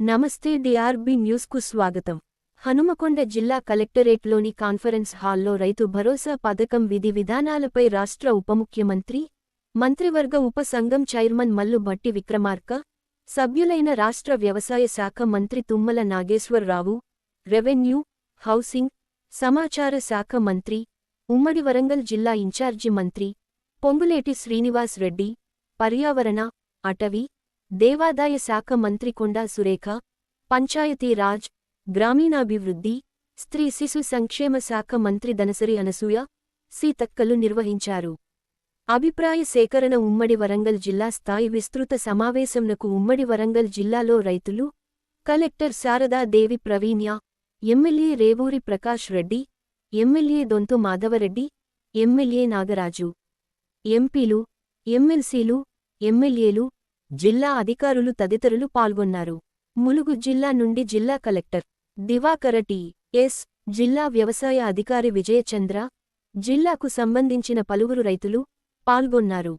నమస్తే డిఆర్బి న్యూస్కు స్వాగతం. హనుమకొండ జిల్లా కలెక్టరేట్లోని కాన్ఫరెన్స్ హాల్లో రైతు భరోసా పథకం విధి విధానాలపై రాష్ట్ర ఉప ముఖ్యమంత్రి మంత్రివర్గ ఉప సంఘం చైర్మన్ మల్లు భట్టి విక్రమార్క సభ్యులైన రాష్ట్ర వ్యవసాయ శాఖ మంత్రి తుమ్మల నాగేశ్వరరావు రెవెన్యూ హౌసింగ్ సమాచార శాఖ మంత్రి ఉమ్మడి వరంగల్ జిల్లా ఇన్ఛార్జి మంత్రి పొంగులేటి శ్రీనివాస్ రెడ్డి పర్యావరణ అటవీ దేవాదాయ శాఖ మంత్రి కొండా సురేఖ పంచాయతీరాజ్ గ్రామీణాభివృద్ధి స్త్రీ శిశు సంక్షేమ శాఖ మంత్రి దనసరి అనసూయ సీతక్కలు నిర్వహించారు. అభిప్రాయ సేకరణ ఉమ్మడి వరంగల్ జిల్లా స్థాయి విస్తృత సమావేశంనకు ఉమ్మడి వరంగల్ జిల్లాలో రైతులు collector Sharada Devi Praveenya MLA Revuri Prakash Reddy MLA Donthu Madhavareddy MLA Nagaraju. ఎంపీలు ఎమ్మెల్సీలు ఎమ్మెల్యేలు జిల్లా అధికారులు తదితరులు పాల్గొన్నారు. ములుగు జిల్లా నుండి జిల్లా కలెక్టర్ దివాకర టి. ఎస్. జిల్లా వ్యవసాయ అధికారి విజయచంద్ర జిల్లాకు సంబంధించిన పలువురు రైతులు పాల్గొన్నారు.